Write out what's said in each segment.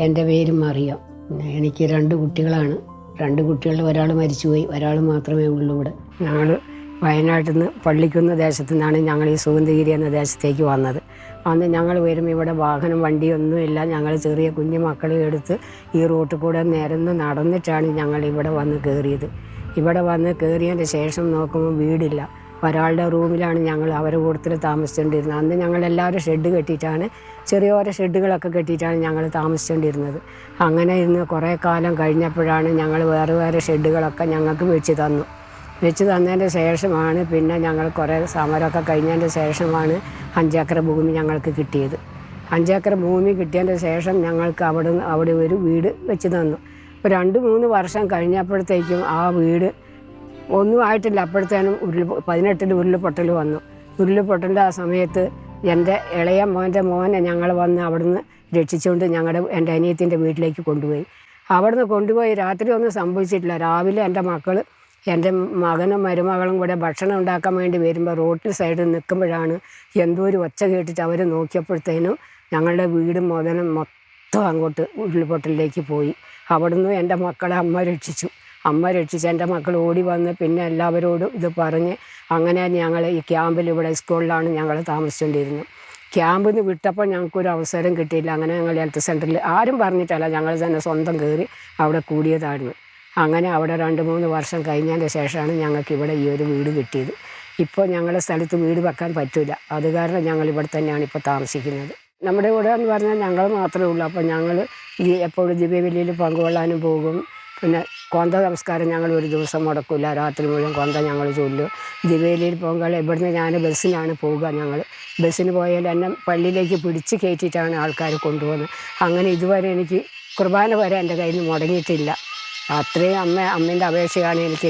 എന്റെ പേര് മറിയം. എനിക്ക് രണ്ട് കുട്ടികളാണ്. രണ്ട് കുട്ടികളിൽ ഒരാൾ മരിച്ചുപോയി. ഒരാൾ മാത്രമേ ഉള്ളൂ ഇവിടെ. ഞങ്ങൾ വയനാട്ടിൽ നിന്ന് പള്ളിക്കുന്ന ദേശത്തു നിന്നാണ് ഞങ്ങൾ ഈ സുഗന്ധഗിരി എന്ന ദേശത്തേക്ക് വന്നത്. അന്ന് ഞങ്ങൾ വരുമ്പോൾ ഇവിടെ വാഹനം വണ്ടിയൊന്നുമില്ല ഞങ്ങൾ ചെറിയ കുഞ്ഞു മക്കളെ എടുത്ത് ഈ റൂട്ടിൽ കൂടെ നിരന്ന് നടന്നിട്ടാണ് ഞങ്ങൾ ഇവിടെ വന്ന് കയറിയത്. ഇവിടെ വന്ന് കയറിയതിന്റെ ശേഷം നോക്കുമ്പോൾ വീടില്ല. ഒരാളുടെ റൂമിലാണ് ഞങ്ങൾ അവരെ കൂട്ടത്തിൽ താമസിച്ചുകൊണ്ടിരുന്നത്. അന്ന് ഞങ്ങൾ എല്ലാവരും ഷെഡ് കെട്ടിയിട്ടാണ് ചെറിയ ഓരോ ഷെഡുകളൊക്കെ കെട്ടിയിട്ടാണ് ഞങ്ങൾ താമസിച്ചുകൊണ്ടിരുന്നത്. അങ്ങനെ ഇരുന്ന് കുറേ കാലം കഴിഞ്ഞപ്പോഴാണ് ഞങ്ങൾ വേറെ വേറെ ഷെഡുകളൊക്കെ ഞങ്ങൾക്ക് വെച്ച് തന്നു. വെച്ച് തന്നതിന്റെ ശേഷമാണ് പിന്നെ ഞങ്ങൾ കുറേ സമരമൊക്കെ കഴിഞ്ഞതിന്റെ ശേഷമാണ് അഞ്ചേക്കർ ഭൂമി ഞങ്ങൾക്ക് കിട്ടിയത്. അഞ്ചേക്കർ ഭൂമി കിട്ടിയതിന്റെ ശേഷം ഞങ്ങൾക്ക് അവിടെ അവിടെ ഒരു വീട് വെച്ച് തന്നു. രണ്ട് മൂന്ന് വർഷം കഴിഞ്ഞപ്പോഴത്തേക്കും ആ വീട് ഒന്നും ആയിട്ടില്ല. അപ്പോഴത്തേനും ഉരുൾ പതിനെട്ടിൽ ഉരുൾപൊട്ടൽ വന്നു. ഉരുൾപൊട്ടലിന്റെ ആ സമയത്ത് എന്റെ ഇളയ മോന്റെ മോനെ ഞങ്ങൾ വന്ന് അവിടുന്ന് രക്ഷിച്ചുകൊണ്ട് ഞങ്ങളുടെ എന്റെ അനിയത്തിന്റെ വീട്ടിലേക്ക് കൊണ്ടുപോയി. അവിടുന്ന് കൊണ്ടുപോയി. രാത്രി ഒന്നും സംഭവിച്ചിട്ടില്ല. രാവിലെ എന്റെ മക്കൾ എന്റെ മകനും മരുമകളും കൂടെ ഭക്ഷണം ഉണ്ടാക്കാൻ വേണ്ടി വരുമ്പോൾ റോട്ടിൽ സൈഡിൽ നിൽക്കുമ്പോഴാണ് എന്തോ ഒരു ഒച്ച കേട്ടിട്ട് അവർ നോക്കിയപ്പോഴത്തേനും ഞങ്ങളുടെ വീടും മുതലും മൊത്തം അങ്ങോട്ട് ഉരുൾപൊട്ടലിലേക്ക് പോയി. അവിടുന്ന് എന്റെ മക്കളെ അമ്മ രക്ഷിച്ചു. അമ്മ രക്ഷിച്ച് എന്റെ മക്കൾ ഓടി വന്ന് പിന്നെ എല്ലാവരോടും ഇത് പറഞ്ഞ് അങ്ങനെ ഞങ്ങൾ ഈ ക്യാമ്പിൽ ഇവിടെ സ്കൂളിലാണ് ഞങ്ങൾ താമസിച്ചുകൊണ്ടിരുന്നത്. ക്യാമ്പിൽ നിന്ന് വിട്ടപ്പോൾ ഞങ്ങൾക്കൊരു അവസരം കിട്ടിയില്ല. അങ്ങനെ ഞങ്ങൾ ഹെൽത്ത് സെന്ററിൽ ആരും പറഞ്ഞിട്ടല്ല ഞങ്ങൾ തന്നെ സ്വന്തം കയറി അവിടെ കൂടിയതായിരുന്നു. അങ്ങനെ അവിടെ രണ്ട് മൂന്ന് വർഷം കഴിഞ്ഞതിന്റെ ശേഷമാണ് ഞങ്ങൾക്ക് ഇവിടെ ഈ ഒരു വീട് കിട്ടിയത്. ഇപ്പോൾ ഞങ്ങളുടെ സ്ഥലത്ത് വീട് വെക്കാൻ പറ്റില്ല. അത് കാരണം ഞങ്ങൾ ഇവിടെ തന്നെയാണ് ഇപ്പോൾ താമസിക്കുന്നത്. നമ്മുടെ ഇവിടെ എന്ന് പറഞ്ഞാൽ ഞങ്ങൾ മാത്രമേ ഉള്ളൂ. അപ്പോൾ ഞങ്ങൾ ഈ എപ്പോഴും ദിവ്യവലിയിൽ പങ്കുകൊള്ളാനും പോകും. പിന്നെ കൊന്ത നമസ്കാരം ഞങ്ങൾ ഒരു ദിവസം മുടക്കില്ല രാത്രി മുഴുവൻ കൊന്ത ഞങ്ങൾ ചൊല്ലും. ദിവ്യവലിയിൽ പോകുമ്പോൾ ഇവിടുന്ന് ഞാൻ ബസ്സിനാണ് പോവുക ഞങ്ങൾ. ബസ്സിന് പോയാൽ എന്നെ പള്ളിയിലേക്ക് പിടിച്ച് കയറ്റിയിട്ടാണ് ആൾക്കാർ കൊണ്ടുപോകുന്നത്. അങ്ങനെ ഇതുവരെ എനിക്ക് കുർബാന വരെ എന്റെ കയ്യിൽ നിന്ന് മുടങ്ങിയിട്ടില്ല. അത്രയും അമ്മ അമ്മേന്റെ അപേക്ഷയാണ് എനിക്ക്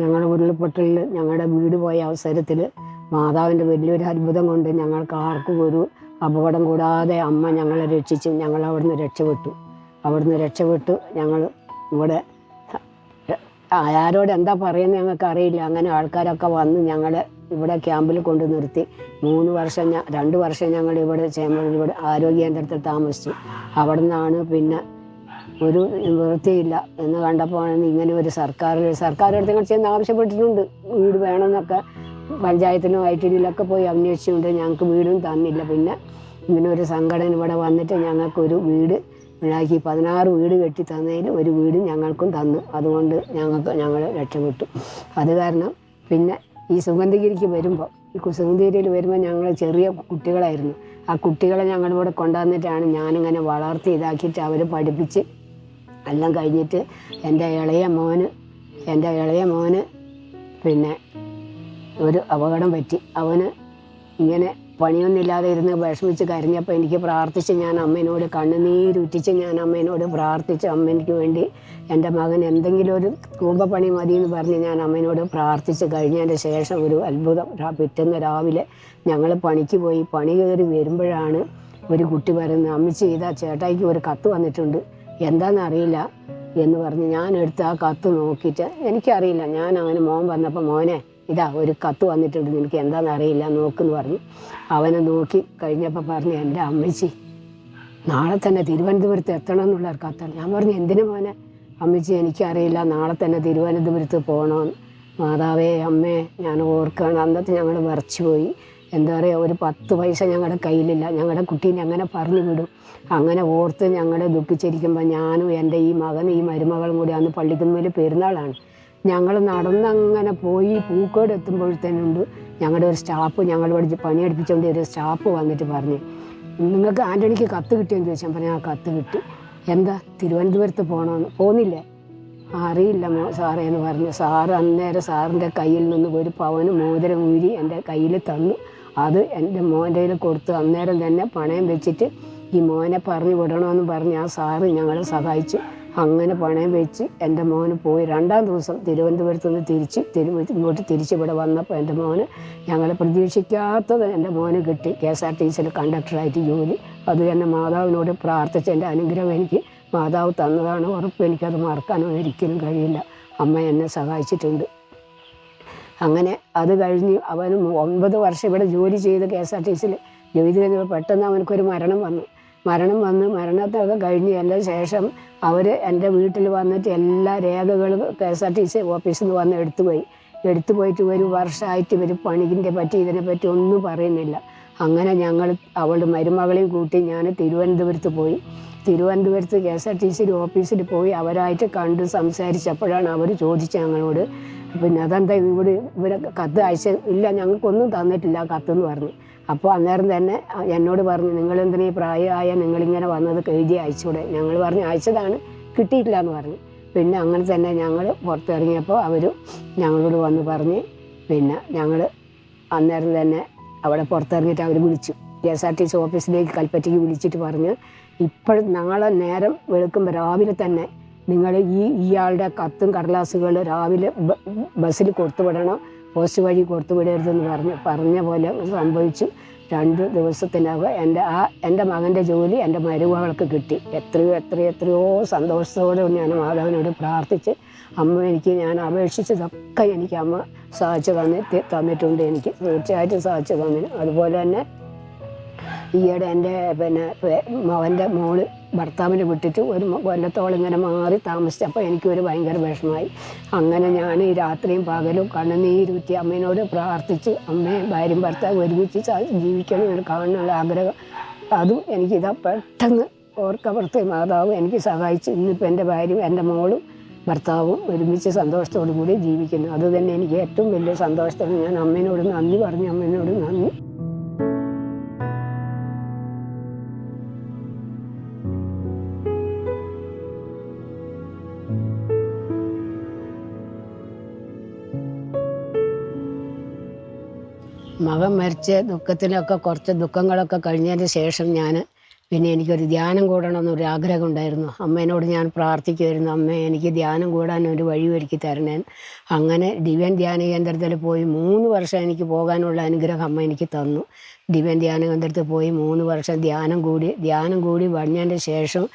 ഞങ്ങളുടെ ഉരുൾപൊട്ടലിൽ ഞങ്ങളുടെ വീട് പോയ അവസരത്തിൽ മാതാവിന്റെ വലിയൊരു അത്ഭുതം കൊണ്ട് ഞങ്ങൾക്ക് ആർക്കും ഒരു അപകടം കൂടാതെ അമ്മ ഞങ്ങളെ രക്ഷിച്ചു ഞങ്ങൾ അവിടുന്ന് രക്ഷപ്പെട്ടു. അവിടുന്ന് രക്ഷപ്പെട്ടു. ഞങ്ങൾ ഇവിടെ ആരോട് എന്താ പറയുന്നത് ഞങ്ങൾക്ക് അറിയില്ല അങ്ങനെ ആൾക്കാരൊക്കെ വന്ന് ഞങ്ങളെ ഇവിടെ ക്യാമ്പിൽ കൊണ്ട് നിർത്തി. മൂന്ന് വർഷം രണ്ട് വർഷം ഞങ്ങൾ ഇവിടെ ചേമ്പ ഇവിടെ ആരോഗ്യ കേന്ദ്രത്തിൽ താമസിച്ചു. അവിടെ നിന്നാണ് പിന്നെ ഒരു വൃത്തിയില്ല എന്ന് കണ്ടപ്പോഴാണ് ഇങ്ങനെ ഒരു സർക്കാർ സർക്കാർ അടുത്ത് ചെന്ന് ആവശ്യപ്പെട്ടിട്ടുണ്ട്. വീട് വേണമെന്നൊക്കെ പഞ്ചായത്തിനും ഐ ടി ഡിയിലൊക്കെ പോയി അന്വേഷിച്ചുകൊണ്ട് ഞങ്ങൾക്ക് വീടും തന്നില്ല. പിന്നെ ഇങ്ങനെ ഒരു സംഘടന ഇവിടെ വന്നിട്ട് ഞങ്ങൾക്കൊരു വീട് ഉണ്ടാക്കി പതിനാറ് വീട് കെട്ടി തന്നതിൽ ഒരു വീട് ഞങ്ങൾക്കും തന്നു. അതുകൊണ്ട് ഞങ്ങൾക്ക് ഞങ്ങൾ രക്ഷപ്പെട്ടു. അത് കാരണം പിന്നെ ഈ സുഗന്ധഗിരിക്ക് വരുമ്പോൾ ഈ സുഗന്ധഗിരിയിൽ വരുമ്പോൾ ഞങ്ങൾ ചെറിയ കുട്ടികളായിരുന്നു. ആ കുട്ടികളെ ഞങ്ങളിവിടെ കൊണ്ടുവന്നിട്ടാണ് ഞാനിങ്ങനെ വളർത്തി ഇതാക്കിയിട്ട് അവർ പഠിപ്പിച്ച് എല്ലാം കഴിഞ്ഞിട്ട് എന്റെ ഇളയ മോന് എന്റെ ഇളയ മോന് പിന്നെ ഒരു അപകടം പറ്റി. അവന് ഇങ്ങനെ പണിയൊന്നുമില്ലാതെ ഇരുന്ന് വിഷമിച്ച് കരഞ്ഞപ്പോൾ എനിക്ക് പ്രാർത്ഥിച്ച് ഞാൻ അമ്മേനോട് കണ്ണുനീരുറ്റിച്ച് ഞാൻ അമ്മേനോട് പ്രാർത്ഥിച്ച് അമ്മയ്ക്ക് വേണ്ടി എന്റെ മകൻ എന്തെങ്കിലും ഒരു കൂമ്പപ്പണി മതി എന്ന് പറഞ്ഞ് ഞാൻ അമ്മേനോട് പ്രാർത്ഥിച്ച് കഴിഞ്ഞതിന്റെ ശേഷം ഒരു അത്ഭുതം. പിറ്റുന്ന രാവിലെ ഞങ്ങൾ പണിക്ക് പോയി. പണി കയറി വരുമ്പോഴാണ് ഒരു കുട്ടി പറയുന്നത് അമ്മച്ചി ഇതാ ചേട്ടായിക്ക് ഒരു കത്ത് വന്നിട്ടുണ്ട്. എന്താണെന്നറിയില്ല എന്ന് പറഞ്ഞ് ഞാൻ എടുത്ത് ആ കത്ത് നോക്കിയിട്ട് എനിക്കറിയില്ല. ഞാൻ അങ്ങനെ മോൻ വന്നപ്പോൾ മോനെ ഇതാ ഒരു കത്ത് വന്നിട്ടുണ്ട് നിനക്ക് എന്താണെന്ന് അറിയില്ല നോക്കെന്ന് പറഞ്ഞു. അവനെ നോക്കി കഴിഞ്ഞപ്പോൾ പറഞ്ഞു എന്റെ അമ്മച്ചി നാളെ തന്നെ തിരുവനന്തപുരത്ത് എത്തണം എന്നുള്ള ഒരു കത്താണ്. ഞാൻ പറഞ്ഞു എന്തിനു മോനെ? അമ്മച്ചി എനിക്കറിയില്ല നാളെ തന്നെ തിരുവനന്തപുരത്ത് പോകണമെന്ന് മാതാവേ അമ്മേ ഞാൻ ഓർക്കുകയാണ്. അന്നത്തെ ഞങ്ങൾ വിറച്ചു പോയി എന്താ പറയുക ഒരു പത്ത് പൈസ ഞങ്ങളുടെ കയ്യിലില്ല. ഞങ്ങളുടെ കുട്ടീനെ അങ്ങനെ പറഞ്ഞു വിടും. അങ്ങനെ ഓർത്ത് ഞങ്ങളെ ദുഃഖിച്ചിരിക്കുമ്പോൾ ഞാനും എന്റെ ഈ മകനും ഈ മരുമകളും കൂടി അന്ന് പള്ളിക്കുന്നതിൽ പെരുന്നാളാണ്. ഞങ്ങൾ നടന്നങ്ങനെ പോയി പൂക്കോട് എത്തുമ്പോഴത്തേനുണ്ട് ഞങ്ങളുടെ ഒരു സ്റ്റാഫ് ഞങ്ങൾ പഠിച്ച് പണിയെടുപ്പിച്ചുകൊണ്ട് ഒരു സ്റ്റാഫ് വന്നിട്ട് പറഞ്ഞു നിങ്ങൾക്ക് ആന്റണിക്ക് കത്ത് കിട്ടിയെന്ന് ചോദിച്ചാൽ പറഞ്ഞു ആ കത്ത് കിട്ടി. എന്താ തിരുവനന്തപുരത്ത് പോകണമെന്ന് പോകുന്നില്ലേ "ആ, അറിയില്ല മോ സാറേ എന്ന് പറഞ്ഞു. സാറ് അന്നേരം സാറിന്റെ കയ്യിൽ നിന്ന് ഒരു പവനും മോതിരം ഊരി എന്റെ കയ്യിൽ തന്നു. അത് എന്റെ മോന്റെ കയ്യിൽ കൊടുത്ത് അന്നേരം തന്നെ പണയം വെച്ചിട്ട് ഈ മോനെ പറഞ്ഞു വിടണമെന്ന് പറഞ്ഞ് ആ സാറ് ഞങ്ങളെ സഹായിച്ചു. അങ്ങനെ പണയം വെച്ച് എന്റെ മോന് പോയി. രണ്ടാം ദിവസം തിരുവനന്തപുരത്ത് നിന്ന് തിരിച്ച് തിരു ഇങ്ങോട്ട് തിരിച്ച് ഇവിടെ വന്നപ്പോൾ എന്റെ മോന് ഞങ്ങളെ പ്രതീക്ഷിക്കാത്തത് എന്റെ മോന് കിട്ടി. കെ എസ് ആർ ടി സിയിൽ കണ്ടക്ടറായിട്ട് ജോലി. അത് തന്നെ മാതാവിനോട് പ്രാർത്ഥിച്ച് എന്റെ അനുഗ്രഹം എനിക്ക് മാതാവ് തന്നതാണ്. ഉറപ്പ് എനിക്കത് മറക്കാനോ ഒരിക്കലും കഴിയില്ല. അമ്മ എന്നെ സഹായിച്ചിട്ടുണ്ട്. അങ്ങനെ അത് കഴിഞ്ഞ് അവൻ ഒമ്പത് വർഷം ഇവിടെ ജോലി ചെയ്ത് കെ എസ് ആർ ടി സിയിൽ ജോലി കഴിഞ്ഞപ്പോൾ പെട്ടെന്ന് അവനക്കൊരു മരണം വന്നു. മരണം വന്ന് മരണത്തൊക്കെ കഴിഞ്ഞ് എന്റെ ശേഷം അവർ എന്റെ വീട്ടിൽ വന്നിട്ട് എല്ലാ രേഖകളും K S R T C ഓഫീസിൽ നിന്ന് വന്ന് എടുത്തുപോയി. എടുത്തു പോയിട്ട് ഒരു വർഷമായിട്ട് ഇവർ പണിക്കിന്റെ പറ്റി ഇതിനെ പറ്റി ഒന്നും പറയുന്നില്ല. അങ്ങനെ ഞങ്ങൾ അവളുടെ മരുമകളെയും കൂട്ടി ഞാൻ തിരുവനന്തപുരത്ത് പോയി. തിരുവനന്തപുരത്ത് K S R T C ഓഫീസിൽ പോയി അവരായിട്ട് കണ്ട് സംസാരിച്ചപ്പോഴാണ് അവർ ചോദിച്ചത് ഞങ്ങളോട് പിന്നെ അതെന്താ ഇവിടെ ഇവിടെ കത്ത് അയച്ച ഇല്ല ഞങ്ങൾക്കൊന്നും തന്നിട്ടില്ല ആ കത്തെന്ന് പറഞ്ഞു. അപ്പോൾ അന്നേരം തന്നെ എന്നോട് പറഞ്ഞു നിങ്ങൾ എന്തിനാ ഈ പ്രായമായ നിങ്ങളിങ്ങനെ വന്നത് എഴുതി അയച്ചൂടെ? ഞങ്ങൾ പറഞ്ഞു അയച്ചതാണ് കിട്ടിയിട്ടില്ല എന്ന് പറഞ്ഞു. പിന്നെ അങ്ങനെ തന്നെ ഞങ്ങൾ പുറത്തിറങ്ങിയപ്പോൾ അവർ ഞങ്ങളോട് വന്ന് പറഞ്ഞ് പിന്നെ ഞങ്ങൾ അന്നേരം തന്നെ അവിടെ പുറത്തിറങ്ങിയിട്ട് അവർ വിളിച്ചു. K S R T C ഓഫീസിലേക്ക് കൽപ്പറ്റയ്ക്ക് വിളിച്ചിട്ട് പറഞ്ഞ് ഇപ്പോഴും നാളെ നേരം വെളുക്കുമ്പോൾ രാവിലെ തന്നെ നിങ്ങൾ ഈ ഇയാളുടെ കത്തും കടലാസുകൾ രാവിലെ ബസ്സിൽ കൊടുത്തുവിടണം പോസ്റ്റ് വഴി കൊടുത്തുവിടരുതെന്ന് പറഞ്ഞു പറഞ്ഞ പോലെ സംഭവിച്ചു. രണ്ട് ദിവസത്തിനകം എന്റെ ആ എന്റെ മകന്റെ ജോലി എന്റെ മരുമകൾക്ക് കിട്ടി. എത്രയോ എത്രയോ എത്രയോ സന്തോഷത്തോടെ ഞാൻ മാധവനോട് പ്രാർത്ഥിച്ച് അമ്മ എനിക്ക് ഞാൻ അപേക്ഷിച്ചതൊക്കെ എനിക്ക് അമ്മ സാധിച്ചു തന്നി തന്നിട്ടുണ്ട്. എനിക്ക് തീർച്ചയായിട്ടും സാധിച്ചു തന്നിന്. അതുപോലെ തന്നെ ഈയിടെ എന്റെ പിന്നെ അവന്റെ മോൾ ഭർത്താവിനെ വിട്ടിട്ട് ഒരു കൊല്ലത്തോളം ഇങ്ങനെ മാറി താമസിച്ചപ്പോൾ എനിക്കൊരു ഭയങ്കര വിഷമമായി. അങ്ങനെ ഞാൻ ഈ രാത്രിയും പകലും കണ്ണുനീരുറ്റി അമ്മേനോട് പ്രാർത്ഥിച്ച് അമ്മയും ഭാര്യയും ഭർത്താവ് ഒരുമിച്ച് ജീവിക്കണം എന്ന് കാണാനുള്ള ആഗ്രഹം. അതും എനിക്കിതാ പെട്ടെന്ന് ഓർക്കപ്പുറത്തെ മാതാവ് എനിക്ക് സഹായിച്ചു ഇന്നിപ്പോൾ എന്റെ ഭാര്യയും എന്റെ മോളും ഭർത്താവും ഒരുമിച്ച് സന്തോഷത്തോടു കൂടി ജീവിക്കുന്നു അതുതന്നെ എനിക്ക് ഏറ്റവും വലിയ സന്തോഷത്തോടെ ഞാൻ അമ്മേനോട് നന്ദി പറഞ്ഞു അമ്മേനോട് നന്ദി. മകൻ മരിച്ച ദുഃഖത്തിലൊക്കെ കുറച്ച് ദുഃഖങ്ങളൊക്കെ കഴിഞ്ഞതിന് ശേഷം ഞാൻ പിന്നെ എനിക്കൊരു ധ്യാനം കൂടണമെന്നൊരു ആഗ്രഹം ഉണ്ടായിരുന്നു അമ്മേനോട് ഞാൻ പ്രാർത്ഥിക്കുമായിരുന്നു അമ്മ എനിക്ക് ധ്യാനം കൂടാൻ ഒരു വഴി ഒരുക്കി തരണേ. അങ്ങനെ ദിവ്യൻ ധ്യാന കേന്ദ്രത്തിൽ പോയി മൂന്ന് വർഷം എനിക്ക് പോകാനുള്ള അനുഗ്രഹം അമ്മ എനിക്ക് തന്നു. ദിവ്യൻ ധ്യാന കേന്ദ്രത്തിൽ പോയി മൂന്ന് വർഷം ധ്യാനം കൂടി. ധ്യാനം കൂടി വഴിഞ്ഞതിന്റെ ശേഷം